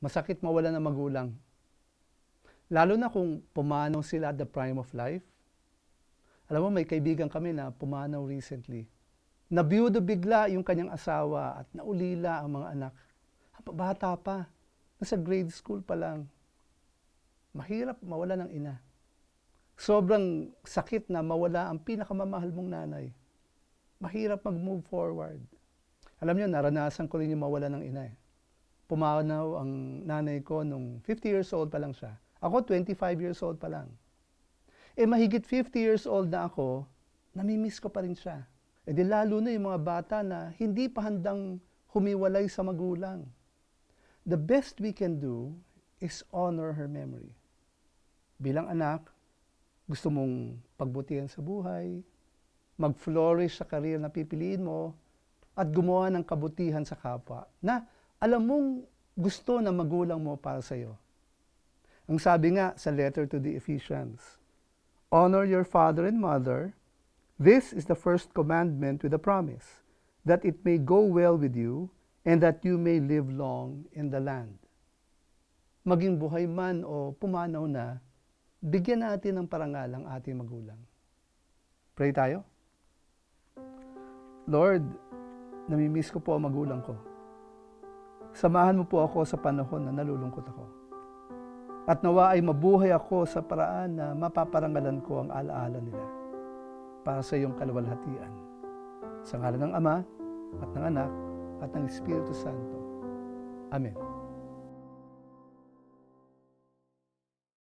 Masakit mawala ng magulang. Lalo na kung pumanaw sila at the prime of life. Alam mo, may kaibigan kami na pumanaw recently. Nabiyudo bigla yung kanyang asawa at naulila ang mga anak. Bata pa. Nasa grade school pa lang. Mahirap mawala ng ina. Sobrang sakit na mawala ang pinakamamahal mong nanay. Mahirap mag-move forward. Alam niyo, naranasan ko rin yung mawala ng ina eh. Pumanaw ang nanay ko nung 50 years old pa lang siya. Ako, 25 years old pa lang. Eh, mahigit 50 years old na ako, namimiss ko pa rin siya. Eh di lalo na yung mga bata na hindi pa handang humiwalay sa magulang. The best we can do is honor her memory. Bilang anak, gusto mong pagbutihan sa buhay, mag-flourish sa career na pipiliin mo, at gumawa ng kabutihan sa kapwa na alam mong gusto ng magulang mo para sa iyo. Ang sabi nga sa letter to the Ephesians, Honor your father and mother. This is the first commandment with a promise, that it may go well with you and that you may live long in the land. Maging buhay man o pumanaw na, bigyan natin ng parangal ang ating magulang. Pray tayo. Lord, namimiss ko po ang magulang ko. Samahan mo po ako sa panahon na nalulungkot ako. At nawa ay mabuhay ako sa paraan na mapaparangalan ko ang alaala nila para sa iyong kalwalhatian. Sa ngalan ng Ama, at ng Anak, at ng Espiritu Santo. Amen.